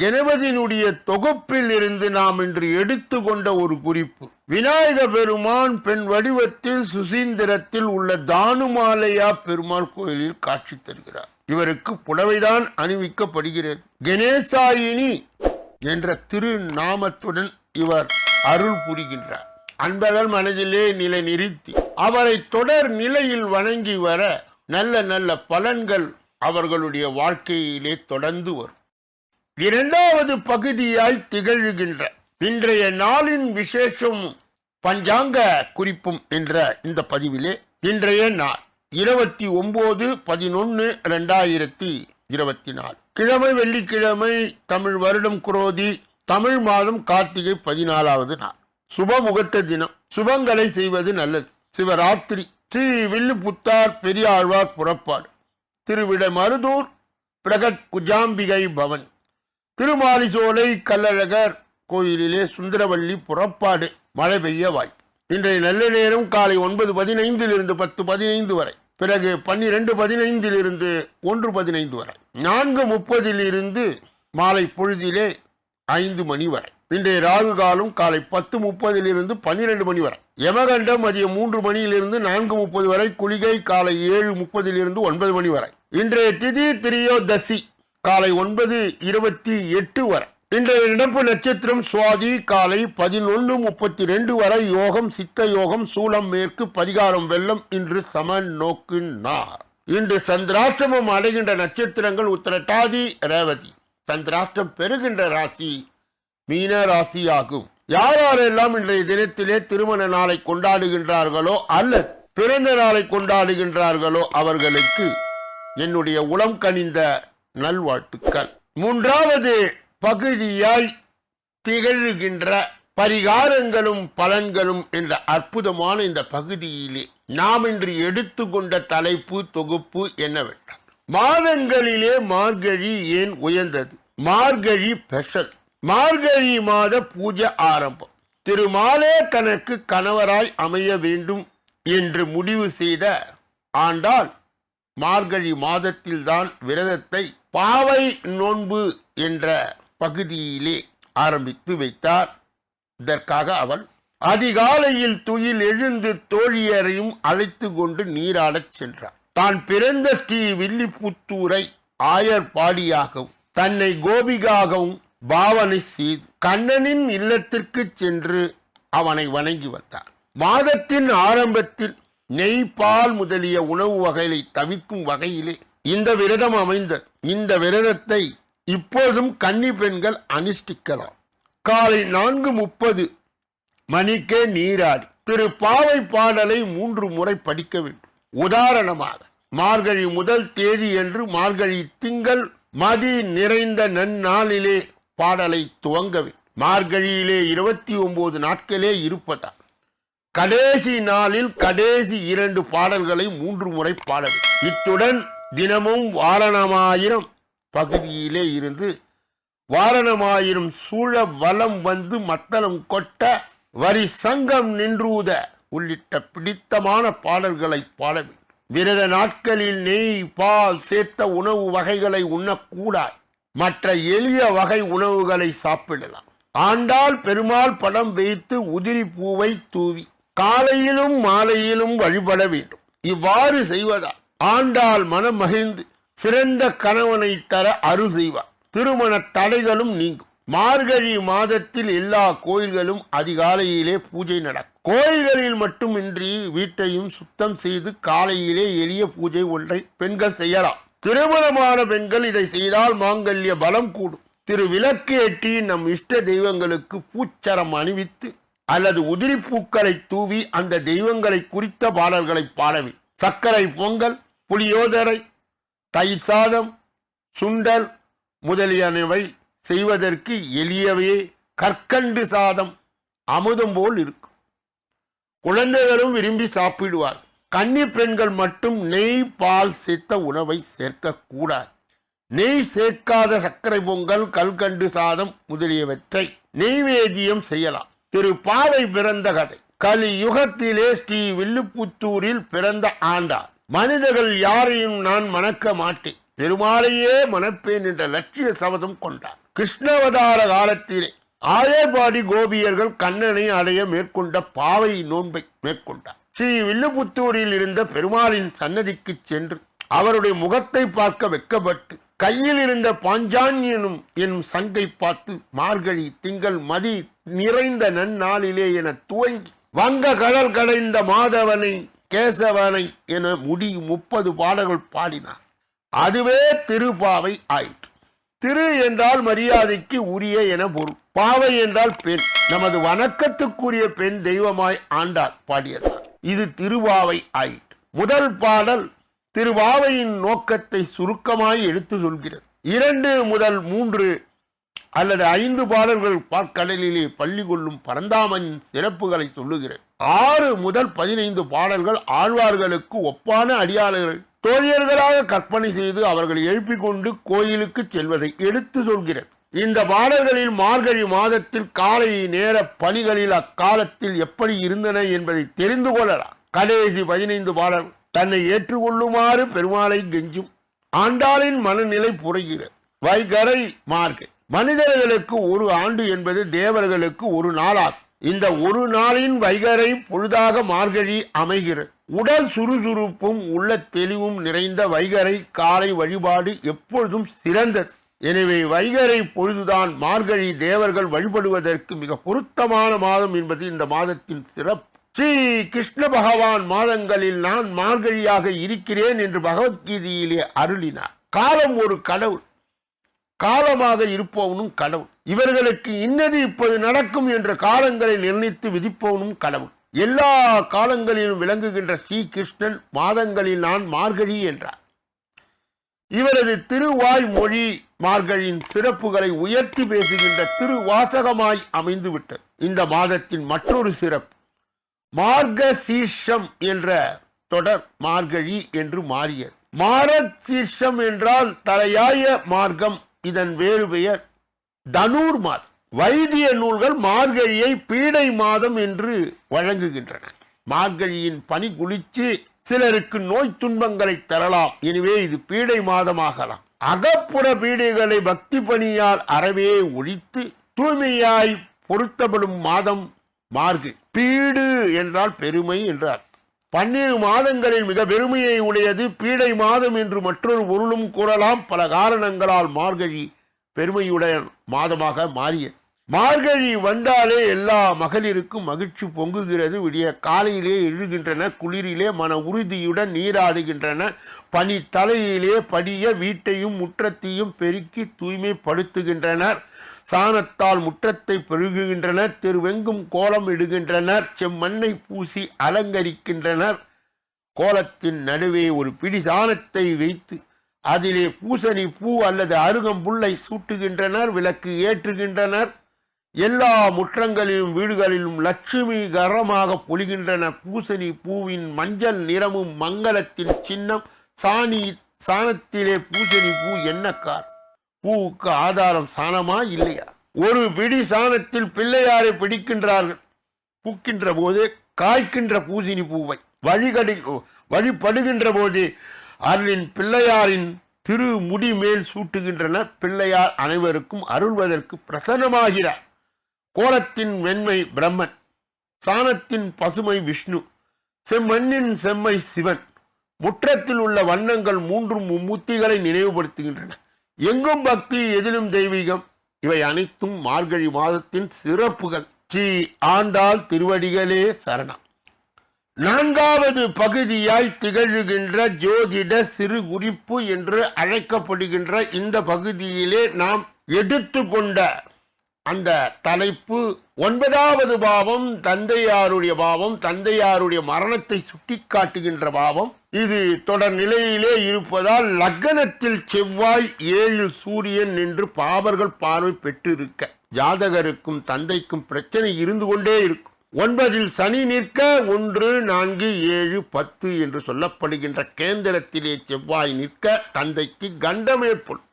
கணபதியினுடைய தொகுப்பில் இருந்து நாம் இன்று எடுத்துக்கொண்ட ஒரு குறிப்பு. விநாயக பெருமான் பெண் வடிவத்தில் சுசீந்திரத்தில் உள்ள தானுமாலையா பெருமாள் கோயிலில் காட்சி தருகிறார். இவருக்கு புடவைதான் அணிவிக்கப்படுகிறது. கணேசாயினி என்ற திருநாமத்துடன் இவர் அருள் புரிகின்றார். அன்பர்கள் மனதிலே நிலை நிறுத்தி அவரை தொடர் நிலையில் வணங்கி வர நல்ல நல்ல பலன்கள் அவர்களுடைய வாழ்க்கையிலே தொடர்ந்து வரும். இரண்டாவது பகுதியாய் திகழ்கின்ற இன்றைய நாளின் விசேஷம் பஞ்சாங்க குறிப்பும் என்ற இந்த பதிவிலே இன்றைய நாள் இருபத்தி ஒன்பது பதினொன்று ரெண்டாயிரத்தி இருபத்தி நாலு கிழமை வெள்ளிக்கிழமை தமிழ் வருடம் குரோதி தமிழ் மாதம் கார்த்திகை பதினாலாவது நாள். சுபமுகத்த தினம். சுபங்களை செய்வது நல்லது. சிவராத்திரி. ஸ்ரீ வில்லுபுத்தார் பெரியாழ்வார் புறப்பாடு. திருவிட மருதூர் பிரகத் குஜாம்பிகை பவன். திருமாலிசோலை கல்லழகர் கோயிலிலே சுந்தரவல்லி புறப்பாடு. மழை பெய்ய வாய்ப்பு. இன்றைய நல்ல நேரம் காலை ஒன்பது பதினைந்திலிருந்து பத்து பதினைந்து வரை. பிறகு பன்னிரெண்டு பதினைந்திலிருந்து ஒன்று பதினைந்து வரை. நான்கு முப்பதிலிருந்து மாலை பொழுதிலே ஐந்து மணி வரை. இன்றைய ராகு காலம் காலை பத்து முப்பதிலிருந்து பன்னிரெண்டு மணி வரை. யமகண்டம் மதியம் மூன்று மணியிலிருந்து நான்கு முப்பது வரை. குளிகை காலை ஏழு முப்பதிலிருந்து ஒன்பது மணி வரை. இன்றைய திதி திரியோதசி. காலை ஒன்பது இருபத்தி எட்டு வரை. இன்றைய இடப்பு நட்சத்திரம் சுவாதி காலை பதினொன்று முப்பத்தி ரெண்டு வரை யோகம் சித்த யோகம் சூலம் மேற்கு பரிகாரம் வெள்ளம் இன்று சமன் நோக்கு நார் இன்று சந்திராஷ்டிரமம் அடைகின்ற நட்சத்திரங்கள் உத்தரட்டாதி ரேவதி. சந்திராஷ்டிரம் பெறுகின்ற ராசி மீன ராசி ஆகும் யார் யாரெல்லாம் இன்றைய தினத்திலே திருமண நாளை கொண்டாடுகின்றார்களோ அல்லது பிறந்த நாளை கொண்டாடுகின்றார்களோ அவர்களுக்கு என்னுடைய உளம் கனிந்த நல்வாழ்த்துக்கள். மூன்றாவது பகுதியாய் திகழ்கின்ற பரிகாரங்களும் பலன்களும் என்ற அற்புதமான இந்த பகுதியிலே நாம் இன்று எடுத்துக்கொண்ட தலைப்பு தொகுப்பு என்னவென்றால் மாதங்களிலே மார்கழி ஏன் உயர்ந்தது? மார்கழி பெஷல் மார்கழி மாத பூஜை ஆரம்பம். திருமாலே தனக்கு கணவராய் அமைய வேண்டும் என்று முடிவு செய்த ஆண்டாள் மார்கழி மாதத்தில்தான் விரதத்தை பாவை நோன்பு என்ற பகுதியிலே ஆரம்பித்து வைத்தார். இதற்காக அவள் அதிகாலையில் துயில் எழுந்து தோழியரையும் அழைத்து கொண்டு நீராடச் சென்றார் தான் பிறந்த ஸ்ரீ வில்லிபுத்தூரை ஆயர்பாடியாகவும் தன்னை கோபிகாகவும் பாவனை செய்து கண்ணனின் இல்லத்திற்கு சென்று அவனை வணங்கி வந்தார் மாதத்தின் ஆரம்பத்தில் நெய் பால் முதலிய உணவு வகைகளை தவிர்க்கும் வகையிலே இந்த விரதம் அமைந்தது இந்த விரதத்தை இப்போதும் கன்னி பெண்கள் அனுஷ்டிக்கலாம். காலை நான்கு முப்பது மணிக்கே நீராடி திரு பாவை பாடலை மூன்று முறை படிக்க வேண்டும். உதாரணமாக மார்கழி முதல் தேதி என்று மார்கழி திங்கள் மதி நிறைந்த நன்னாளிலே பாடலை துவங்க வேண்டும். மார்கழியிலே இருபத்தி ஒன்பது நாட்களே இருப்பதால் கடைசி நாளில் கடைசி இரண்டு பாடல்களை மூன்று முறை பாடல். இத்துடன் தினமும் வாரணமாயிரம் பகுதியிலே இருந்து வாரணமாயிரம் சூழ வலம் வந்து மத்தளம் கொட்ட வரி சங்கம் நின்றூத உள்ளிட்ட பிடித்தமான பாடல்களை பாட வேண்டும். விரத நாட்களில் நெய் பால் சேர்த்த உணவு வகைகளை உண்ணக்கூடாது. மற்ற எளிய வகை உணவுகளை சாப்பிடலாம். ஆண்டாள் பெருமாள் படம் வைத்து உதிரி பூவை தூவி. காலையிலும் மாலையிலும் வழிபட வேண்டும். இவ்வாறு செய்வதால் ஆண்டாள் மனம் மகிழ்ந்து சிறந்த கணவனை தர அருள் செய்வார். திருமண தடைகளும் நீங்கும். மார்கழி மாதத்தில் எல்லா கோயில்களும் அதிகாலையிலே பூஜை நடக்கும். கோயில்களில் மட்டுமின்றி வீட்டையும் சுத்தம் செய்து காலையிலே எளிய பூஜை ஒன்றை பெண்கள் செய்யலாம். திருமணமான பெண்கள் இதை செய்தால் மாங்கல்ய பலம் கூடும். திரு விளக்கு நம் இஷ்ட தெய்வங்களுக்கு பூச்சரம் அணிவித்து அல்லது உதிரி பூக்களை தூவி அந்த தெய்வங்களை குறித்த பாடல்களை பாடவி. சர்க்கரை பொங்கல் புளியோதரை தயிர் சாதம் சுண்டல் முதலியனவை செய்வதற்கு எளியவே கற்கண்டு சாதம் அமுதம் போல் இருக்கும். குழந்தைகளும் விரும்பி சாப்பிடுவார். கன்னி பெண்கள் மட்டும் நெய் பால் சேர்த்த உணவை சேர்க்கக்கூடாது நெய் சேர்க்காத சர்க்கரை பொங்கல் கல்கண்டு சாதம் முதலியவற்றை நெய்வேதியம் செய்யலாம். திரு பாவை பிறந்த கதை. கலி யுகத்திலே ஸ்ரீ வில்லுப்புத்தூரில் பிறந்த ஆண்டார் மனிதர்கள் யாரையும் நான் மணக்க மாட்டேன். பெருமாளையே மணப்பேன் என்ற லட்சிய சபதம் கொண்டார் கிருஷ்ணவதார காலத்திலே ஆயபாடி கோபியர்கள் கண்ணனை அடைய மேற்கொண்ட பாவை நோன்பை மேற்கொண்டார். ஸ்ரீ வில்லுபுத்தூரில் இருந்த பெருமாளின் சன்னதிக்கு சென்று அவருடைய முகத்தை பார்க்க வெக்கப்பட்டு கையில் இருந்த பாஞ்சான்யனும் எனும் சங்கை பார்த்து மார்கழி திங்கள் மதி நிறைந்த நன்னாளிலே என துவங்கி வங்க கடல் கடைந்த மாதவனை கேசவனை என முடி முப்பது பாடல்கள் பாடினார். அதுவே திருப்பாவை ஆயிற்று. திரு என்றால் மரியாதைக்கு உரிய என பொருள். பாவை என்றால் பெண். நமது வணக்கத்துக்குரிய பெண் தெய்வமாய் ஆண்டார் பாடியதார் இது திருவாவை ஆயிற்று. முதல் பாடல் திருவாவையின் நோக்கத்தை சுருக்கமாய் எடுத்து சொல்கிறது. இரண்டு முதல் மூன்று அல்லது ஐந்து பாடல்கள் பாற்கடலிலே பள்ளி கொள்ளும் பரந்தாமனின் சிறப்புகளை சொல்லுகிறேன். ஆறு முதல் பதினைந்து பாடல்கள் ஆழ்வார்களுக்கு ஒப்பான அடியாளர்கள். தோழியர்களாக கற்பனை செய்து அவர்கள் எழுப்பிக் கொண்டு கோயிலுக்கு செல்வதை எடுத்து சொல்கிறது இந்த பாடல்களில் மார்கழி மாதத்தில் காலை நேர பணிகளில் அக்காலத்தில் எப்படி இருந்தன என்பதை தெரிந்து கொள்ளலாம். கடைசி பதினைந்து பாடல் தன்னை ஏற்றுக்கொள்ளுமாறு பெருமாளை கெஞ்சும். ஆண்டாளின் மனநிலை புரிகிறது. வைகரை மார்கழி. மனிதர்களுக்கு ஒரு ஆண்டு என்பது தேவர்களுக்கு ஒரு நாளாகும் இந்த ஒரு நாளின் வைகரை பொழுதாக மார்கழி அமைகிறது உடல் சுறுசுறுப்பும் உள்ள தெளிவும் நிறைந்த வைகரை காலை வழிபாடு எப்பொழுதும் சிறந்தது. எனவே வைகரை பொழுதுதான் மார்கழி தேவர்கள் வழிபடுவதற்கு மிக பொருத்தமான மாதம் என்பது இந்த மாதத்தின் சிறப்பு. ஸ்ரீ கிருஷ்ண பகவான் மாதங்களில் நான் மார்கழியாக இருக்கிறேன் என்று பகவத்கீதையிலே அருளினார். காலம் ஒரு கடவுள். காலமாக இருப்பவனும் கடவுள். இவர்களுக்கு இன்னது இப்போது நடக்கும் என்ற காலங்களை நிர்ணயித்து விதிப்பவனும் கடவுள். எல்லா காலங்களிலும் விளங்குகின்ற ஸ்ரீ கிருஷ்ணன் மாதங்களில் நான் மார்கழி என்றார். இவரது திருவாய் மொழி மார்கழியின் சிறப்புகளை உயர்த்தி பேசுகின்ற திருவாசகமாய் அமைந்துவிட்டது. இந்த மாதத்தின் மற்றொரு சிறப்பு மார்க சீர்ஷம் என்ற தொடர் மார்கழி என்று மாறியது. மாரத் சீர்ஷம் என்றால் தலையாய மார்க்கம் இதன் வேறு பெயர் தனூர் மாதம். வைத்திய நூல்கள் மார்கழியை பீடை மாதம் என்று வழங்குகின்றன. மார்கழியின் பனி குளிச்சு சிலருக்கு நோய் துன்பங்களை தரலாம். எனவே இது பீடை மாதமாகலாம். அகப்புற பீடைகளை பக்தி பணியால் அறவே ஒழித்து தூய்மையாய் பொருத்தப்படும் மாதம் மார்கழி. பீடு என்றால் பெருமை என்றார். பன்னிரு மாதங்களில் மிக பெருமையை உடையது பீடை மாதம் என்று மற்றொரு பொருளும் கூறலாம். பல காரணங்களால் மார்கழி பெருமையுடைய மாதமாக மாறியது மார்கழி வந்தாலே எல்லா மகளிருக்கும் மகிழ்ச்சி பொங்குகிறது. விடிய காலையிலே எழுகின்றன குளிரிலே மன உறுதியுடன் நீராடுகின்றன. பனி தலையிலே படிய வீட்டையும் முற்றத்தையும் பெருக்கி தூய்மைப்படுத்துகின்றனர். சாணத்தால் முற்றத்தை பெருகுகின்றனர் திருவெங்கும் கோலம் இடுகின்றனர் செம்மண்ணை பூசி அலங்கரிக்கின்றனர். கோலத்தின் நடுவே ஒரு பிடி சாணத்தை வைத்து அதிலே பூசணி பூ அல்லது அருகம்புல்லை சூட்டுகின்றனர் விளக்கு ஏற்றுகின்றனர். எல்லா முற்றங்களிலும் வீடுகளிலும் லட்சுமி கரமாக பொழிகின்றன. பூசணி பூவின் மஞ்சள் நிறமும் மங்களத்தின் சின்னம். சாணி சாணத்திலே பூசணி பூ என்னக்கார் பூவுக்கு ஆதாரம் சாணமா இல்லையா? ஒரு பிடி சாணத்தில் பிள்ளையாரை பிடிக்கின்றார்கள். பூக்கின்ற போது காய்க்கின்ற பூசணி பூவை வழிகடி வழிபடுகின்ற போது அருளின் பிள்ளையாரின் திரு முடி மேல் சூட்டுகின்றனர் பிள்ளையார் அனைவருக்கும் அருள்வதற்கு பிரசன்னமாகிறார். கோலத்தின் வெண்மை பிரம்மன் சாணத்தின் பசுமை விஷ்ணு செம்மண்ணின் செம்மை சிவன் முற்றத்தில் உள்ள வண்ணங்கள் மூன்றும் மும்முத்திகளை நினைவுபடுத்துகின்றன. எங்கும் பக்தி எதிலும் தெய்வீகம். இவை அனைத்தும் மார்கழி மாதத்தின் சிறப்புகள். ஸ்ரீ ஆண்டாள் திருவடிகளே சரணம். நான்காவது பகுதியாய் திகழ்கின்ற ஜோதிட சிறு குறிப்பு என்று அழைக்கப்படுகின்ற இந்த பகுதியிலே நாம் எடுத்துக்கொண்ட அந்த தலைப்பு ஒன்பதாவது பாவம் தந்தையாருடைய பாவம் தந்தையாருடைய மரணத்தை சுட்டிக்காட்டுகின்ற பாவம் இது தொடர் நிலையிலே இருப்பதால் லக்னத்தில் செவ்வாய் ஏழில் சூரியன் நின்று பாவர்கள் பார்வை பெற்றிருக்க. ஜாதகருக்கும் தந்தைக்கும் பிரச்சனை இருந்து கொண்டே இருக்கும். ஒன்பதில் சனி நிற்க ஒன்று நான்கு ஏழு பத்து என்று சொல்லப்படுகின்ற கேந்திரத்திலே செவ்வாய் நிற்க தந்தைக்கு கண்டம் ஏற்படும்.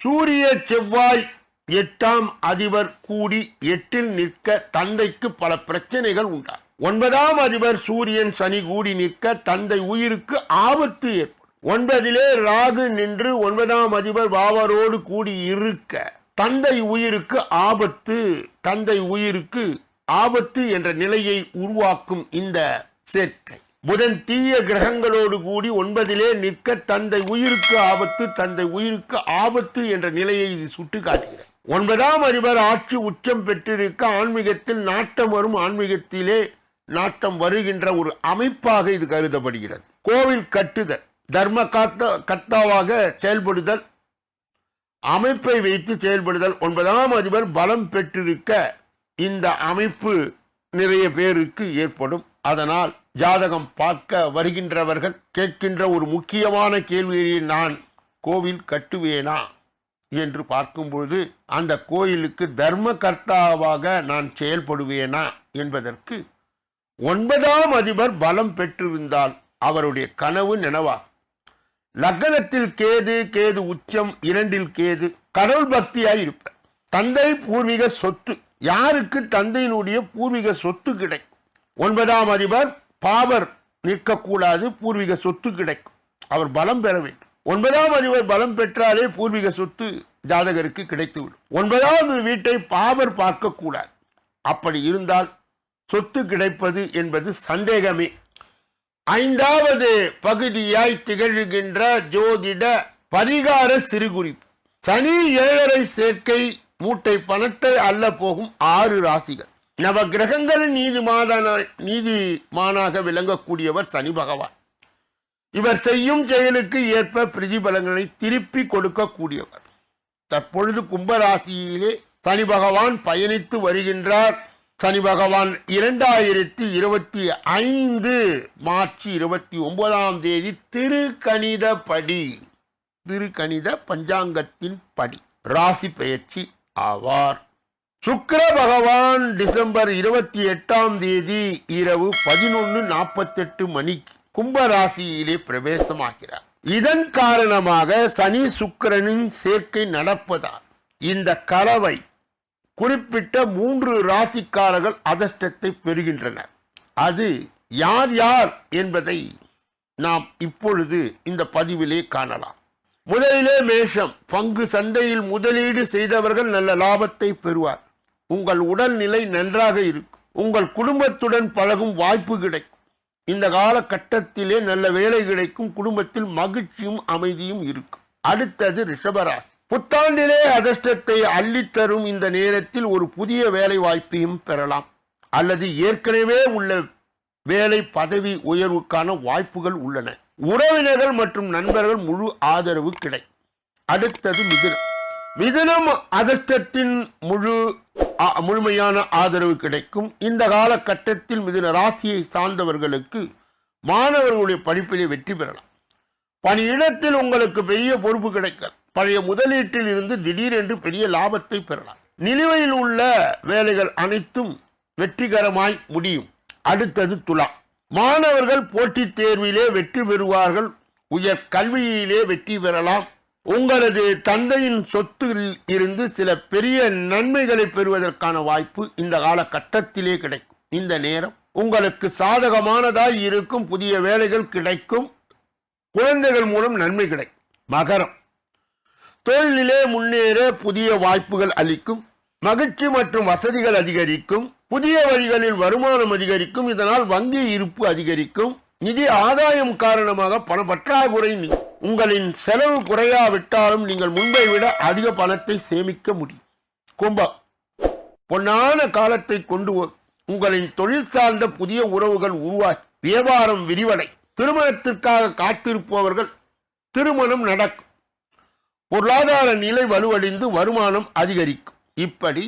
சூரிய செவ்வாய் எட்டாம் அதிபர் கூடி எட்டில் நிற்க தந்தைக்கு பல பிரச்சனைகள் உண்டார் ஒன்பதாம் அதிபர் சூரியன் சனி கூடி நிற்க தந்தை உயிருக்கு ஆபத்து ஏற்படும். ஒன்பதிலே ராகு நின்று ஒன்பதாம் அதிபர் பாவரோடு கூடி இருக்க தந்தை உயிருக்கு ஆபத்து. தந்தை உயிருக்கு ஆபத்து என்ற நிலையை உருவாக்கும் இந்த சேர்க்கை. புதன் தீய கிரகங்களோடு கூடி ஒன்பதிலே நிற்க தந்தை உயிருக்கு ஆபத்து. தந்தை உயிருக்கு ஆபத்து என்ற நிலையை இது சுட்டிக்காட்டுகிறது. ஒன்பதாம் அதிபர் ஆட்சி உச்சம் பெற்றிருக்க ஆன்மீகத்தில் நாட்டம் வரும். ஆன்மீகத்திலே நாட்டம் வருகின்ற ஒரு அமைப்பாக இது கருதப்படுகிறது. கோவில் கட்டுதல் தர்ம காத்த கர்த்தாவாக செயல்படுதல் அமைப்பை வைத்து செயல்படுதல் ஒன்பதாம் அதிபர் பலம் பெற்றிருக்க இந்த அமைப்பு நிறைய பேருக்கு ஏற்படும். அதனால் ஜாதகம் பார்க்க வருகின்றவர்கள் கேட்கின்ற ஒரு முக்கியமான கேள்வியை நான் கோவில் கட்டுவேனா என்று பார்க்கும்பொழுது அந்த கோயிலுக்கு தர்ம கர்த்தாவாக நான் செயல்படுவேனா என்பதற்கு ஒன்பதாம் அதிபர் பலம் பெற்றிருந்தால் அவருடைய கனவு நினவா? லக்னத்தில் கேது கேது உச்சம் இரண்டில் கேது கடவுள் பக்தியாய் இருப்பார் தந்தை பூர்வீக சொத்து யாருக்கு தந்தையினுடைய பூர்வீக சொத்து கிடைக்கும் ஒன்பதாம் அதிபர் பாவர் நிற்கக்கூடாது பூர்வீக சொத்து கிடைக்கும். அவர் பலம் பெற வேண்டும். ஒன்பதாம் அதிபர் பலம் பெற்றாலே பூர்வீக சொத்து ஜாதகருக்கு கிடைத்துவிடும். ஒன்பதாவது வீட்டை பாவர் பார்க்கக்கூடாது. அப்படி இருந்தால் சொத்து கிடைப்பது என்பது சந்தேகமே. ஐந்தாவது பகுதியாய் திகழ்கின்ற ஜோதிட பரிகார சிறுகுறிப்பு. சனி ஏழரை சேர்க்கை மூட்டை பணத்தை அல்ல போகும் ஆறு ராசிகள். நவ கிரகங்கள் நீதிமாதான நீதிமானாக விளங்கக்கூடியவர் சனி பகவான். இவர் செய்யும் செயலுக்கு ஏற்ப பிரதிபலங்களை திருப்பி கொடுக்கக்கூடியவர். தற்பொழுது கும்பராசியிலே சனி பகவான் பயணித்து வருகின்றார். சனி பகவான் இரண்டாயிரத்தி இருபத்தி ஐந்து மார்ச் இருபத்தி ஒன்பதாம் தேதி திருக்கணித படி திருக்கணித பஞ்சாங்கத்தின் படி ராசி பெயர்ச்சி ஆவார். சுக்கர பகவான் டிசம்பர் இருபத்தி எட்டாம் தேதி இரவு பதினொன்று நாற்பத்தெட்டு மணிக்கு கும்பராசியிலே பிரவேசமாகிறார். இதன் காரணமாக சனி சுக்கரனின் சேர்க்கை நடப்பதால் இந்த கலவை குறிப்பிட்ட மூன்று ராசிக்காரர்கள் அதிர்ஷ்டத்தை பெறுகின்றனர். அது யார் யார் என்பதை நாம் இப்பொழுது இந்த பதிவிலே காணலாம். முதலிலே மேஷம். பங்கு சந்தையில் முதலீடு செய்தவர்கள் நல்ல லாபத்தை பெறுவார். உங்கள் உடல்நிலை நன்றாக இருக்கும். உங்கள் குடும்பத்துடன் பழகும் வாய்ப்பு கிடைக்கும். இந்த காலகட்டத்திலே நல்ல வேலை கிடைக்கும். குடும்பத்தில் மகிழ்ச்சியும் அமைதியும் இருக்கும். அடுத்தது ரிஷபராசி புத்தாண்டிலே அதிர்ஷ்டத்தை அள்ளித்தரும் இந்த நேரத்தில் ஒரு புதிய வேலை வாய்ப்பையும் பெறலாம். அல்லது ஏற்கனவே உள்ள வேலை பதவி உயர்வுக்கான வாய்ப்புகள் உள்ளன. உறவினர்கள் மற்றும் நண்பர்கள் முழு ஆதரவு கிடை அடுத்தது மிதுனம். மிதுனம் அதிர்ஷ்டத்தின் முழு முழுமையான ஆதரவு கிடைக்கும். இந்த காலகட்டத்தில் மிதுன ராசியை சார்ந்தவர்களுக்கு மாணவர்களுடைய படிப்பிலே வெற்றி பெறலாம். பணியிடத்தில் உங்களுக்கு பெரிய பொறுப்பு கிடைக்கும் பழைய முதலீட்டில் இருந்து திடீரென்று பெரிய லாபத்தை பெறலாம். நிலுவையில் உள்ள வேலைகள் அனைத்தும் வெற்றிகரமாய் முடியும். அடுத்தது துலா மாணவர்கள் போட்டித் தேர்விலே வெற்றி பெறுவார்கள். உயர் கல்வியிலே வெற்றி பெறலாம். உங்களது தந்தையின் சொத்தில் இருந்து சில பெரிய நன்மைகளை பெறுவதற்கான வாய்ப்பு இந்த காலகட்டத்திலே கிடைக்கும். இந்த நேரம் உங்களுக்கு சாதகமானதாய் இருக்கும். புதிய வேலைகள் கிடைக்கும். குழந்தைகள் மூலம் நன்மை கிடைக்கும். மகரம். தொழிலே முன்னேற புதிய வாய்ப்புகள் அளிக்கும் மகிழ்ச்சி மற்றும் வசதிகள் அதிகரிக்கும் புதிய வழிகளில் வருமானம் அதிகரிக்கும் இதனால் வங்கி இருப்பு அதிகரிக்கும் நிதி ஆதாயம் காரணமாக பண பற்றாக்குறை உங்களின் செலவு குறையாவிட்டாலும் நீங்கள் முன்பை விட அதிக பணத்தை சேமிக்க முடியும். கும்பம் பொன்னான காலத்தை கொண்டு உங்களின் தொழில் சார்ந்த புதிய உறவுகள் உருவாகி வியாபாரம் விரிவடை திருமணத்திற்காக காத்திருப்பவர்கள் திருமணம் நடக்கும். பொருளாதார நிலை வலுவடைந்து வருமானம் அதிகரிக்கும். இப்படி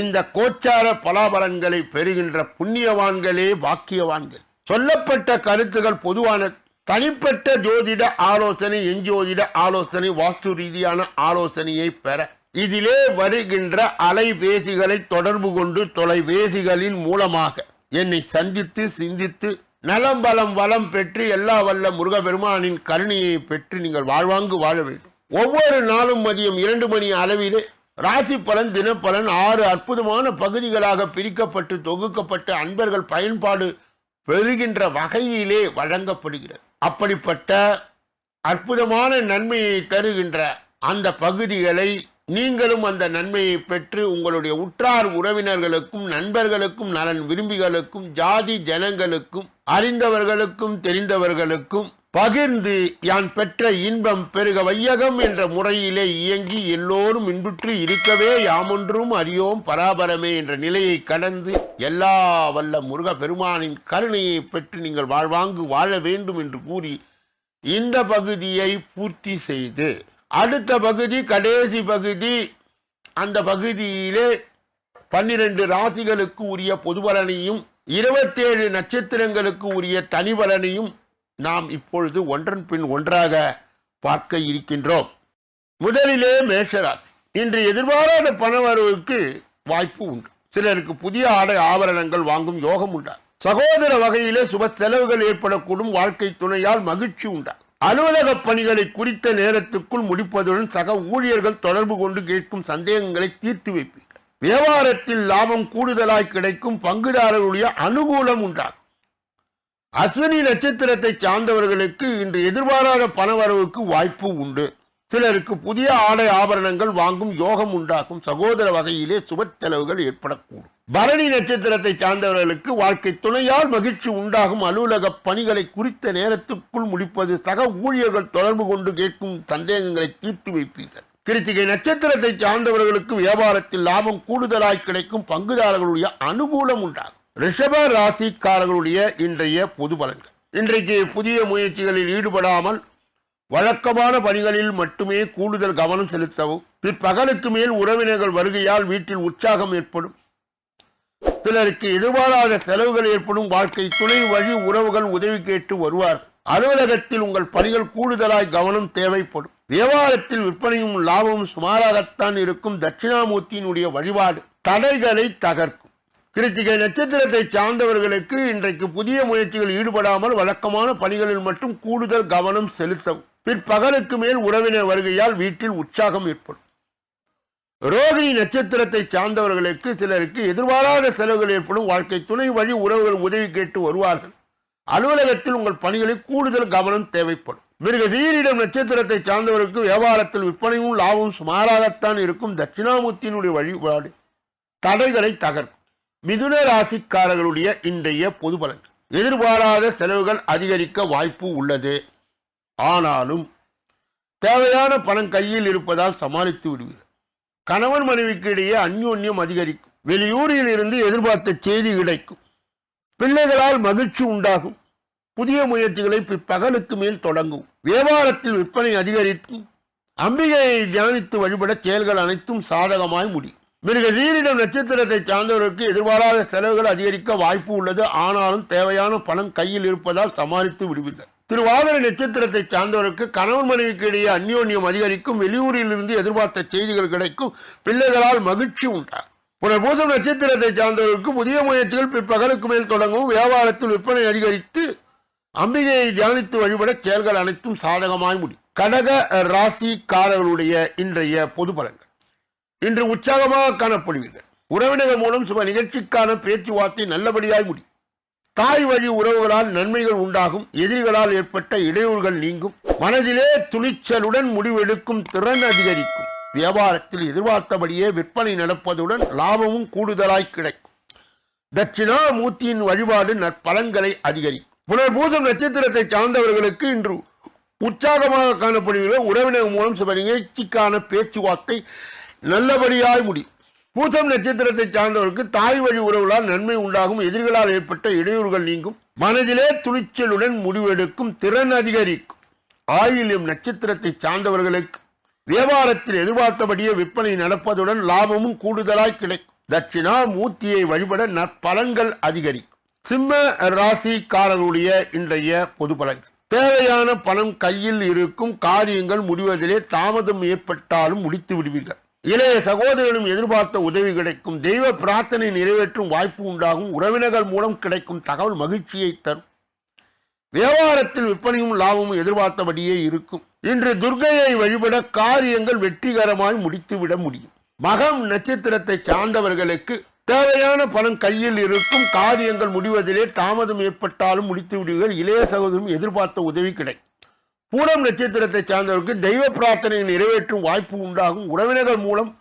இந்த கோச்சார பலாபலன்களை பெறுகின்ற புண்ணியவான்களே வாக்கியவான்கள் சொல்லப்பட்ட கருத்துகள் பொதுவானது. தனிப்பட்ட ஜோதிட ஆலோசனை எஞ்சோதிட ஆலோசனை வாஸ்து ரீதியான ஆலோசனையை பெற. இதிலே வருகின்ற அலைபேசிகளை தொடர்பு கொண்டு தொலைபேசிகளின் மூலமாக என்னை சந்தித்து சிந்தித்து நலம் பலம் வளம் பெற்று எல்லா வல்ல முருகபெருமானின் கருணையை பெற்று நீங்கள் வாழ்வாங்கு வாழ வேண்டும். ஒவ்வொரு நாளும் மதியம் இரண்டு மணி அளவிலே ராசி பலன் தினப்பலன் ஆறு அற்புதமான பகுதிகளாக பிரிக்கப்பட்டு தொகுக்கப்பட்டு அன்பர்கள் பயன்பாடு பெறுகின்ற வகையிலே வழங்கப்படுகிறது. அப்படிப்பட்ட அற்புதமான நன்மையை தருகின்ற அந்த பகுதிகளை நீங்களும் அந்த நன்மையை பெற்று உங்களுடைய உற்றார் உறவினர்களுக்கும் நண்பர்களுக்கும் நலன் விரும்பிகளுக்கும் ஜாதி ஜனங்களுக்கும் அறிந்தவர்களுக்கும் தெரிந்தவர்களுக்கும் பகிர்ந்து யான் பெற்ற இன்பம் பெருக வையகம் என்ற முறையிலே இயங்கி எல்லோரும் இன்புற்று இருக்கவே யாமொன்றும் அறியோம் பராபரமே என்ற நிலையை கடந்து எல்லா வல்ல முருக பெருமானின் கருணையை பெற்று நீங்கள் வாழ்வாங்கு வாழ வேண்டும் என்று கூறி இந்த பகுதியை பூர்த்தி செய்து அடுத்த பகுதி கடைசி பகுதி அந்த பகுதியிலே பன்னிரண்டு ராசிகளுக்கு உரிய பொதுபலனையும் இருபத்தேழு நட்சத்திரங்களுக்கு உரிய தனிபலனையும் நாம் இப்பொழுது ஒன்றன் பின் ஒன்றாக பார்க்க இருக்கின்றோம். முதலிலே மேஷராசி. இன்று எதிர்பாராத பணவரவுக்கு வாய்ப்பு உண்டு. சிலருக்கு புதிய ஆடை ஆபரணங்கள் வாங்கும் யோகம் உண்டா சகோதர வகையிலே சுப செலவுகள் ஏற்படக்கூடும். வாழ்க்கை துணையால் மகிழ்ச்சி உண்டா அலுவலக பணிகளை குறித்த நேரத்துக்குள் முடிப்பதுடன் சக ஊழியர்கள் தொடர்பு கொண்டு கேட்கும் சந்தேகங்களை தீர்த்து வைப்பீர்கள். வியாபாரத்தில் லாபம் கூடுதலாய் கிடைக்கும். பங்குதாரர்களுடைய அனுகூலம் உண்டாகும். அஸ்வினி நட்சத்திரத்தை சார்ந்தவர்களுக்கு இன்று எதிர்பாராத பணவரவுக்கு வாய்ப்பு உண்டு. சிலருக்கு புதிய ஆடை ஆபரணங்கள் வாங்கும் யோகம் உண்டாகும். சகோதர வகையிலே சுப செலவுகள் ஏற்படக்கூடும். பரணி நட்சத்திரத்தை சார்ந்தவர்களுக்கு வாழ்க்கை துணையால் மகிழ்ச்சி உண்டாகும். அலுவலக பணிகளை குறித்த நேரத்துக்குள் முடிப்பது சக ஊழியர்கள் தொடர்பு கொண்டு கேட்கும் சந்தேகங்களை தீர்த்து வைப்பீர்கள். கிருத்திகை நட்சத்திரத்தை சார்ந்தவர்களுக்கு வியாபாரத்தில் லாபம் கூடுதலாய் கிடைக்கும். பங்குதாரர்களுடைய அனுகூலம் உண்டாகும். ரிஷப ராசிக்காரர்களுடைய இன்றைய பொது பலன்கள். இன்றைக்கு புதிய முயற்சிகளில் ஈடுபடாமல் வழக்கமான பணிகளில் மட்டுமே கூடுதல் கவனம் செலுத்தவும் பிற்பகலுக்கு மேல் உறவினர்கள் வருகையால் வீட்டில் உற்சாகம் ஏற்படும். சிலருக்கு எதிர்பாராத செலவுகள் ஏற்படும். வாழ்க்கை துணை வழி உறவுகள் உதவி கேட்டு வருவார். அலுவலகத்தில் உங்கள் பணிகள் கூடுதலாய் கவனம் தேவைப்படும். வியாபாரத்தில் விற்பனையும் லாபமும் சுமாராகத்தான் இருக்கும். தட்சிணாமூர்த்தியினுடைய வழிபாடு தடைகளை தகர்க்கும். கிருத்திகை நட்சத்திரத்தை சார்ந்தவர்களுக்கு இன்றைக்கு புதிய முயற்சிகள் ஈடுபடாமல் வழக்கமான பணிகளில் மட்டும் கூடுதல் கவனம் செலுத்தவும். பிற்பகலுக்கு மேல் உறவினர் வருகையால் வீட்டில் உற்சாகம் ஏற்படும். ரோகிணி நட்சத்திரத்தை சார்ந்தவர்களுக்கு சிலருக்கு எதிர்பாராத செலவுகள் ஏற்படும். வாழ்க்கை துணை வழி உறவுகள் உதவி கேட்டு வருவார்கள். அலுவலகத்தில் உங்கள் பணிகளில் கூடுதல் கவனம் தேவைப்படும். மிருக சீரிடம் நட்சத்திரத்தை சார்ந்தவர்களுக்கு வியாபாரத்தில் விற்பனையும் லாபம் சுமாராகத்தான் இருக்கும். தட்சிணாமூர்த்தியினுடைய வழிபாடு தடைகளை தகர்க்கும். மிதுன ராசிக்காரர்களுடைய இன்றைய பொது பலன்கள். எதிர்பாராத செலவுகள் அதிகரிக்க வாய்ப்பு உள்ளது. ஆனாலும் தேவையான பணம் கையில் இருப்பதால் சமாளித்து விடுவீர்கள். கணவன் மனைவிக்கு இடையே அந்யோன்யம் அதிகரிக்கும். வெளியூரில் இருந்து எதிர்பார்த்த செய்தி கிடைக்கும். பிள்ளைகளால் மகிழ்ச்சி உண்டாகும். புதிய முயற்சிகளை பிற்பகலுக்கு மேல் தொடங்கும். வியாபாரத்தில் விற்பனை அதிகரிக்கும். அம்பிகையை தியானித்து வழிபட செயல்கள் அனைத்தும் சாதகமாய் முடியும். மிருக சீரிடம் நட்சத்திரத்தை சார்ந்தவர்களுக்கு எதிர்பாராத செலவுகள் அதிகரிக்க வாய்ப்பு உள்ளது. ஆனாலும் தேவையான பணம் கையில் இருப்பதால் சமாளித்து விடுவீர்கள். திருவாதிரை நட்சத்திரத்தை சார்ந்தவருக்கு கணவன் மனைவிக்கு இடையே அந்யோன்யம் அதிகரிக்கும். வெளியூரிலிருந்து எதிர்பார்த்த செய்திகள் கிடைக்கும். பிள்ளைகளால் மகிழ்ச்சி உண்டாகும். புனர்பூசம் நட்சத்திரத்தை சார்ந்தவருக்கு புதிய முயற்சிகள் பிற்பகலுக்கு மேல் தொடங்கும் வியாபாரத்தில் விற்பனை அதிகரித்து அம்பிகையை தியானித்து வழிபட செயல்கள் அனைத்தும் சாதகமாய் முடியும். கடக ராசிக்காரர்களுடைய இன்றைய பொது பலன்கள். இன்று உற்சாகமாக காணப்படுவீர்கள் உறவினர்கள் மூலம் சுப நிகழ்ச்சிக்கான பேச்சுவார்த்தை நல்லபடியாய் முடியும் தாய் வழி உறவுகளால் நன்மைகள் உண்டாகும் எதிரிகளால் ஏற்பட்ட இடையூறுகள் நீங்கும் மனதிலே துணிச்சலுடன் முடிவெடுக்கும் திறன் அதிகரிக்கும். வியாபாரத்தில் எதிர்பார்த்தபடியே விற்பனை நடப்பதுடன் லாபமும் கூடுதலாய் கிடைக்கும். தட்சிணாமூர்த்தியின் வழிபாடு நற்பலன்களை அதிகரிக்கும். புனர்பூசம் நட்சத்திரத்தை சார்ந்தவர்களுக்கு இன்று உற்சாகமாக காணப்படுகிற உறவினர் மூலம் சில நிகழ்ச்சிக்கான பேச்சுவார்த்தை நல்லபடியாய் முடி. பூசம் நட்சத்திரத்தை சார்ந்தவருக்கு தாய் வழி உறவுகளால் நன்மை உண்டாகும். எதிரிகளால் ஏற்பட்ட இடையூறுகள் நீங்கும். மனதிலே துணிச்சலுடன் முடிவெடுக்கும் திறன் அதிகரிக்கும். ஆயில்யம் நட்சத்திரத்தை சார்ந்தவர்களுக்கு வியாபாரத்தில் எதிர்பார்த்தபடியே விற்பனை நடப்பதுடன் லாபமும் கூடுதலாய் கிடைக்கும். தட்சிணா மூர்த்தியை வழிபட நற்பலன்கள் அதிகரிக்கும். சிம்ம ராசிக்காரர்களுடைய இன்றைய பொது பலன்கள். தேவையான பணம் கையில் இருக்கும் காரியங்கள் முடிவதிலே தாமதம் ஏற்பட்டாலும் முடித்து விடுவீர்கள். இளைய சகோதரனும் எதிர்பார்த்த உதவி கிடைக்கும். தெய்வ பிரார்த்தனை நிறைவேற்றும் வாய்ப்பு உண்டாகும். உறவினர்கள் மூலம் கிடைக்கும் தகவல் மகிழ்ச்சியை தரும். வியாபாரத்தில் விற்பனையும் லாபமும் எதிர்பார்த்தபடியே இருக்கும். இன்று துர்கையை வழிபட காரியங்கள் வெற்றிகரமாய் முடித்துவிட முடியும். மகம் நட்சத்திரத்தை சார்ந்தவர்களுக்கு தேவையான பணம் கையில் இருக்கும். காரியங்கள் முடிவதிலே தாமதம் ஏற்பட்டாலும் முடித்து விடுவீர்கள் இளைய சகோதரம் எதிர்பார்த்த உதவி கிடைக்கும். பூரம் நட்சத்திரத்தை சார்ந்தவருக்கு தெய்வ பிரார்த்தனை நிறைவேற்றும் வாய்ப்பு உண்டாகும். உறவினர்கள் மூலம்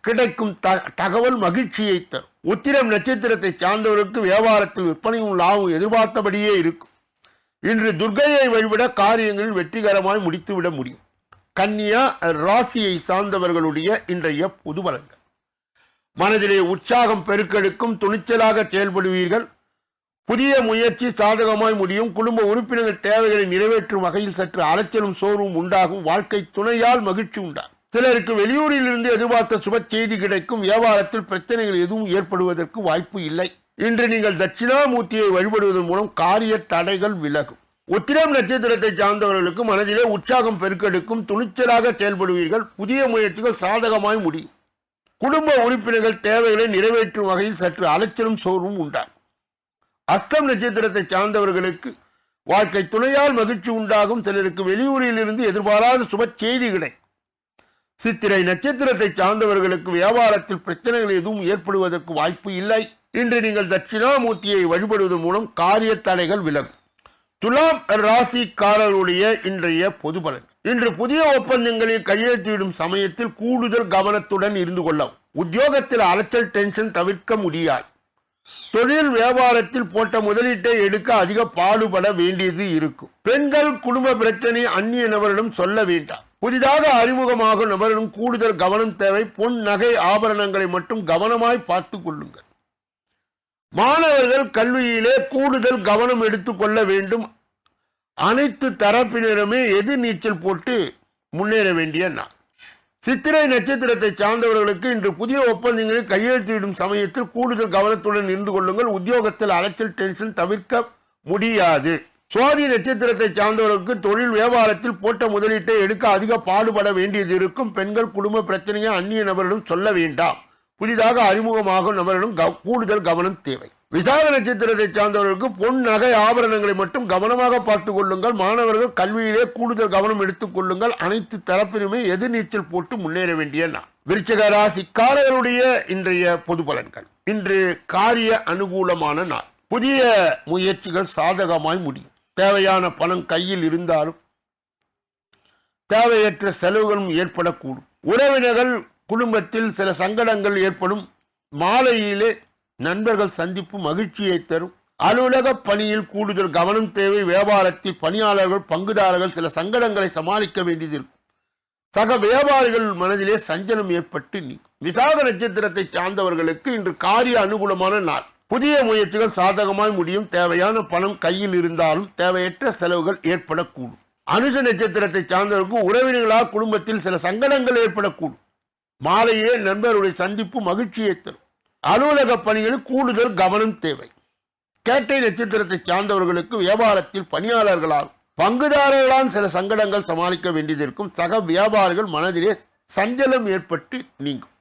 கிடைக்கும் த- தகவல் மகிழ்ச்சியை தரும். உத்திரம் நட்சத்திரத்தை சார்ந்தவருக்கு வியாபாரத்தில் விற்பனையும் லாபம் எதிர்பார்த்தபடியே இருக்கும். இன்று துர்க்கையை வழிபட காரியங்களில் வெற்றிகரமாய் முடித்துவிட முடியும். கன்னியா ராசியை சார்ந்தவர்களுடைய இன்றைய புது பலன்கள் மனதிலே உற்சாகம் பெருக்கெடுக்கும் துணிச்சலாக செயல்படுவீர்கள். புதிய முயற்சி சாதகமாய் முடியும். குடும்ப உறுப்பினர்கள் தேவைகளை நிறைவேற்றும் வகையில் சற்று அலைச்சலும் சோர்வும் உண்டாகும். வாழ்க்கை துணையால் மகிழ்ச்சி உண்டாகும். சிலருக்கு வெளியூரில் இருந்து எதிர்பார்த்த சுப செய்தி கிடைக்கும். வியாபாரத்தில் பிரச்சனைகள் எதுவும் ஏற்படுவதற்கு வாய்ப்பு இல்லை. இன்று நீங்கள் தட்சிணாமூர்த்தியை வழிபடுவதன் மூலம் காரிய தடைகள் விலகும். உத்திரம் நட்சத்திரத்தை சார்ந்தவர்களுக்கு மனதிலே உற்சாகம் பெருக்கெடுக்கும். துணிச்சலாக செயல்படுவீர்கள். புதிய முயற்சிகள் சாதகமாய் முடியும். குடும்ப உறுப்பினர்கள் தேவைகளை நிறைவேற்றும் வகையில் சற்று அலைச்சலும் சோர்வும் உண்டாகும். அஸ்தம் நட்சத்திரத்தை சார்ந்தவர்களுக்கு வாழ்க்கை துணையால் மகிழ்ச்சி உண்டாகும். சிலருக்கு வெளியூரில் இருந்து எதிர்பாராத சுப செய்தி கிடைக்கும். சித்திரை நட்சத்திரத்தை சார்ந்தவர்களுக்கு வியாபாரத்தில் பிரச்சனைகள் எதுவும் ஏற்படுவதற்கு வாய்ப்பு இல்லை. இன்று நீங்கள் தட்சிணாமூர்த்தியை வழிபடுவதன் மூலம் காரிய தடைகள் விலகும். துலாம் ராசிக்காரர்களுடைய இன்றைய பொது பலன். இன்று புதிய ஒப்பந்தங்களில் கையெழுத்திடும் சமயத்தில் கூடுதல் கவனத்துடன் இருந்து கொள்ளவும். உத்தியோகத்தில் அலைச்சல் டென்ஷன் தவிர்க்க முடியாது. தொழில் வியாபாரத்தில் போட்ட முதலீட்டை எடுக்க அதிக பாடுபட வேண்டியது இருக்கும். பெண்கள் குடும்ப பிரச்சனை அந்நிய நபரிடம் சொல்ல வேண்டாம். புதிதாக அறிமுகமாகும் நபரிடம் கூடுதல் கவனம் தேவை. பொன் நகை ஆபரணங்களை மட்டும் கவனமாய் பார்த்துக் கொள்ளுங்கள். மாணவர்கள் கல்வியிலே கூடுதல் கவனம் எடுத்துக்கொள்ள வேண்டும். அனைத்து தரப்பினருமே எதிர் நீச்சல் போட்டு முன்னேற வேண்டிய நாள். சித்திரை நட்சத்திரத்தை சார்ந்தவர்களுக்கு இன்று புதிய ஒப்பந்தங்களில் கையெழுத்திடும் சமயத்தில் கூடுதல் கவனத்துடன் இருந்து கொள்ளுங்கள். உத்தியோகத்தில் அலைச்சல் டென்ஷன் தவிர்க்க முடியாது. சுவாதி நட்சத்திரத்தை சார்ந்தவர்களுக்கு தொழில் வியாபாரத்தில் போட்ட முதலீட்டை எடுக்க அதிக பாடுபட வேண்டியது இருக்கும். பெண்கள் குடும்ப பிரச்சனையை அந்நிய நபரிடம் சொல்ல வேண்டாம். புதிதாக அறிமுகமாகும் நபரிடம் கவ- கூடுதல் கவனம் தேவை. விசாக நட்சத்திரத்தை சார்ந்தவர்களுக்கு பொன் நகை ஆபரணங்களை மட்டும் கவனமாக பார்த்துக் கொள்ளுங்கள். மாணவர்கள் கல்வியிலே கூடுதல் கவனம் எடுத்துக் கொள்ளுங்கள். அனைத்து தரப்பிலுமே எதிர்நீச்சல் போட்டு முன்னேற வேண்டிய நான் விருச்சக ராசிக்காரர்களுடைய இன்றைய பொது பலன்கள். இன்று காரிய அனுகூலமான நாள். புதிய முயற்சிகள் சாதகமாய் முடியும். தேவையான பணம் கையில் இருந்தாலும் தேவையற்ற செலவுகளும் ஏற்படக்கூடும். உறவினர்கள் குடும்பத்தில் சில சங்கடங்கள் ஏற்படும். மாலையிலே நண்பர்கள் சந்திப்பு மகிழ்ச்சியை தரும். அலுவலக பணியில் கூடுதல் கவனம் தேவை. வியாபாரத்தில் பணியாளர்கள் பங்குதாரர்கள் சில சங்கடங்களை சமாளிக்க வேண்டியது இருக்கும் சக வியாபாரிகள் மனதிலே சஞ்சலம் ஏற்பட்டு நீக்கும் விசாக நட்சத்திரத்தை சார்ந்தவர்களுக்கு இன்று காரிய அனுகூலமான நாள். புதிய முயற்சிகள் சாதகமாய் முடியும். தேவையான பணம் கையில் இருந்தாலும் தேவையற்ற செலவுகள் ஏற்படக்கூடும். அனுச நட்சத்திரத்தை சார்ந்தவர்களுக்கு உறவினர்களால் குடும்பத்தில் சில சங்கடங்கள் ஏற்படக்கூடும். மாலையே நண்பருடைய சந்திப்பு மகிழ்ச்சியை தரும். அலுவலக பணிகளில் கூடுதல் கவனம் தேவை. கேட்டை நட்சத்திரத்தை சார்ந்தவர்களுக்கு வியாபாரத்தில் பணியாளர்களால் பங்குதாரர்களால் சில சங்கடங்கள் சமாளிக்க வேண்டியதற்கும் சக வியாபாரிகள் மனதிலே சஞ்சலம் ஏற்பட்டு நீங்கும்.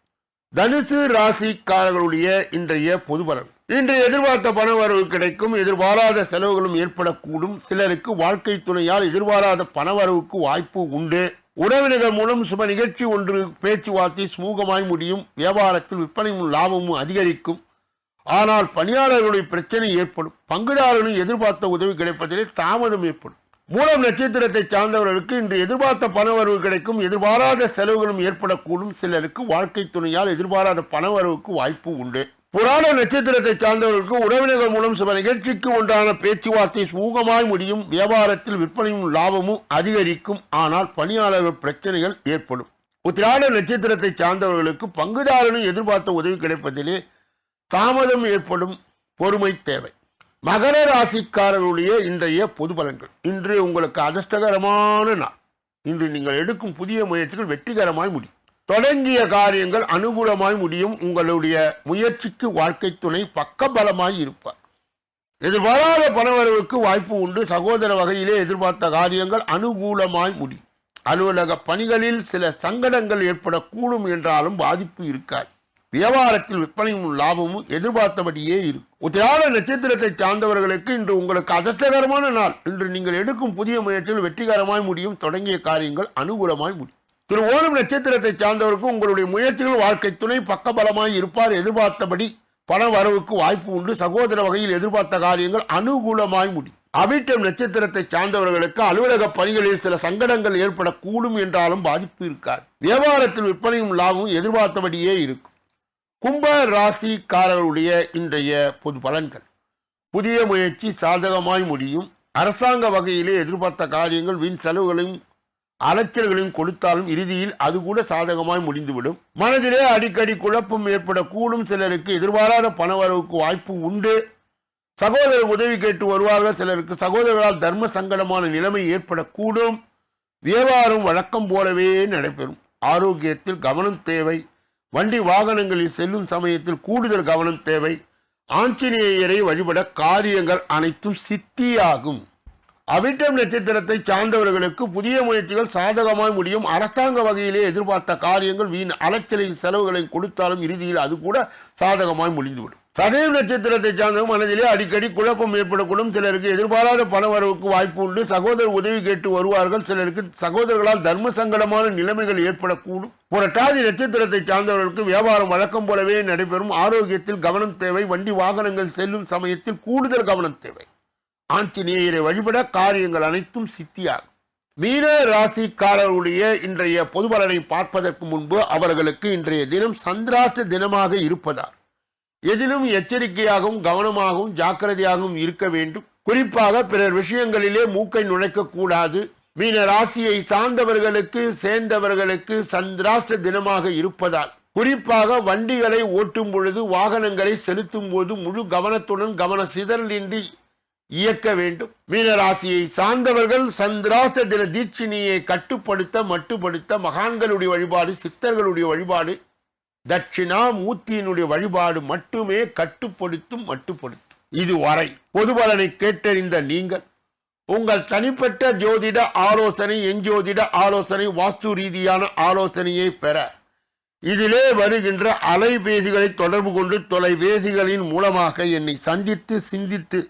தனுசு ராசிக்காரர்களுடைய இன்றைய பொது பலன். இன்று எதிர்பார்த்த பண வரவு கிடைக்கும். எதிர்பாராத செலவுகளும் ஏற்படக்கூடும். சிலருக்கு வாழ்க்கை துணையால் எதிர்பாராத பணவரவுக்கு வாய்ப்பு உண்டு. உறவினர்கள் மூலம் சுப நிகழ்ச்சி ஒன்று பேச்சுவார்த்தை சுமூகமாய் முடியும். வியாபாரத்தில் விற்பனையும் லாபமும் அதிகரிக்கும். ஆனால் பணியாளர்களுடைய பிரச்சனை ஏற்படும். பங்குதாரர்களும் எதிர்பார்த்த உதவி கிடைப்பதிலே தாமதம் ஏற்படும். மூலம் நட்சத்திரத்தை சார்ந்தவர்களுக்கு இன்று எதிர்பார்த்த பணவரவு கிடைக்கும். எதிர்பாராத செலவுகளும் ஏற்படக்கூடும். சிலருக்கு வாழ்க்கை துணையால் எதிர்பாராத பணவரவுக்கு வாய்ப்பு உண்டு. புராண நட்சத்திரத்தை சார்ந்தவர்களுக்கு உறவினர்கள் மூலம் சில நிகழ்ச்சிக்கு உண்டான பேச்சுவார்த்தை சுமூகமாய் முடியும் வியாபாரத்தில் விற்பனையும் லாபமும் அதிகரிக்கும். ஆனால் பணியாளர்கள் பிரச்சனைகள் ஏற்படும். உத்திராட நட்சத்திரத்தை சார்ந்தவர்களுக்கு பங்குதாரனும் எதிர்பார்த்த உதவி கிடைப்பதிலே தாமதம் ஏற்படும். பொறுமை தேவை. மகர ராசிக்காரர்களுடைய இன்றைய பொது பலன்கள். இன்று உங்களுக்கு அதிர்ஷ்டகரமான நாள். இன்று நீங்கள் எடுக்கும் புதிய முயற்சிகள் வெற்றிகரமாய் முடியும். தொடங்கிய காரியங்கள் அனுகூலமாய் முடியும். உங்களுடைய முயற்சிக்கு வாழ்க்கை துணை பக்கபலமாய் இருப்பார். எதிர்பாராத பணவரவுக்கு வாய்ப்பு உண்டு. சகோதர வகையிலே எதிர்பார்த்த காரியங்கள் அனுகூலமாய் முடியும். அலுவலக பணிகளில் சில சங்கடங்கள் ஏற்படக்கூடும் என்றாலும் பாதிப்பு இருக்காது. வியாபாரத்தில் விற்பனையும் லாபமும் எதிர்பார்த்தபடியே இருக்கும். உத்திராட நட்சத்திரத்தை சார்ந்தவர்களுக்கு இன்று உங்களுக்கு அதிர்ஷ்டகரமான நாள். இன்று நீங்கள் எடுக்கும் புதிய முயற்சிகள் வெற்றிகரமாய் முடியும். தொடங்கிய காரியங்கள் அனுகூலமாய் முடியும். திரு ஓணம் நட்சத்திரத்தை சார்ந்தவருக்கு உங்களுடைய முயற்சிகள் வாழ்க்கை துணை பக்கபலமாய் இருப்பார். எதிர்பார்த்தபடி பண வரவுக்கு வாய்ப்பு உண்டு. சகோதர வகையில் எதிர்பார்த்த காரியங்கள் அனுகூலமாய் முடியும். அவிட்டம் நட்சத்திரத்தை சார்ந்தவர்களுக்கு அலுவலக பணிகளில் சில சங்கடங்கள் ஏற்படக்கூடும் என்றாலும் பாதிப்பு இருக்காது. வியாபாரத்தில் விற்பனையும் லாபமும் எதிர்பார்த்தபடியே இருக்கும். கும்ப ராசிக்காரர்களுடைய இன்றைய பொது பலன்கள். புதிய முயற்சி சாதகமாய் முடியும். அரசாங்க வகையிலே எதிர்பார்த்த காரியங்கள் வீண் செலவுகளையும் அலைச்சல்களையும் கொடுத்தாலும் இறுதியில் அது கூட சாதகமாய் முடிந்துவிடும். மனதிலே அடிக்கடி குழப்பம் ஏற்படக்கூடும் சிலருக்கு. எதிர்பாராத பணவரவுக்கு வாய்ப்பு உண்டு. சகோதரர் உதவி கேட்டு வருவார்கள் சிலருக்கு. சகோதரர்களால் தர்ம சங்கடமான நிலைமை ஏற்படக்கூடும். வியாபாரம் வழக்கம் போலவே நடைபெறும். ஆரோக்கியத்தில் கவனம் தேவை. வண்டி வாகனங்களில் செல்லும் சமயத்தில் கூடுதல் கவனம் தேவை. ஆஞ்சநேயரை வழிபட காரியங்கள் அனைத்தும் சித்தியாகும். அவிட்டம் நட்சத்திரத்தை சார்ந்தவர்களுக்கு புதிய முயற்சிகள் சாதகமாய் முடியும். அரசாங்க வகையிலே எதிர்பார்த்த காரியங்கள் வீண் அலைச்சலையும் செலவுகளையும் கொடுத்தாலும் இறுதியில் அது கூட சாதகமாய் முடிந்துவிடும். சதயம் நட்சத்திரத்தை சார்ந்த மனதிலே அடிக்கடி குழப்பம் ஏற்படக்கூடும். சிலருக்கு எதிர்பாராத பண வரவுக்கு வாய்ப்பு உண்டு. சகோதரர் உதவி கேட்டு வருவார்கள். சிலருக்கு சகோதரர்களால் தர்ம சங்கடமான நிலைமைகள் ஏற்படக்கூடும். புரட்டாதி நட்சத்திரத்தை சார்ந்தவர்களுக்கு வியாபாரம் வழக்கம் போலவே நடைபெறும். ஆரோக்கியத்தில் கவனம் தேவை. வண்டி வாகனங்கள் செல்லும் சமயத்தில் கூடுதல் கவனம் தேவை. ஆஞ்சநேயரை வழிபட காரியங்கள் அனைத்தும் சித்தியாகும். மீன ராசிக்காரர்களுடைய இன்றைய பொது பலனை பார்ப்பதற்கு முன்பு அவர்களுக்கு இன்றைய தினம் சந்திராஷ்ட தினமாக இருப்பதால் எதிலும் எச்சரிக்கையாகவும் கவனமாகவும் ஜாக்கிரதையாகவும் இருக்க வேண்டும். குறிப்பாக பிறர் விஷயங்களிலே மூக்கை நுழைக்க கூடாது. மீன ராசியை சார்ந்தவர்களுக்கு சேர்ந்தவர்களுக்கு சந்திராஷ்ட தினமாக இருப்பதால் குறிப்பாக வண்டிகளை ஓட்டும் பொழுது வாகனங்களை செலுத்தும் போது முழு கவனத்துடன் கவன சிதறலின்றி இயக்க வேண்டும். மீனராசியை சார்ந்தவர்கள் சந்திராஷ்ட தின தீட்சிணியை கட்டுப்படுத்த மட்டுப்படுத்த மகான்களுடைய வழிபாடு சித்தர்களுடைய வழிபாடு தட்சிணா மூர்த்தியினுடைய வழிபாடு மட்டுமே கட்டுப்படுத்தும் மட்டுப்படுத்தும். இதுவரை வரை பலனை கேட்டறிந்த நீங்கள் உங்கள் தனிப்பட்ட ஜோதிட ஆலோசனை எஞ்சோதிட ஆலோசனை வாஸ்து ரீதியான ஆலோசனையை பெற இதிலே வருகின்ற அலைபேசிகளை தொடர்பு கொண்டு தொலைபேசிகளின் மூலமாக என்னை சந்தித்து சிந்தித்து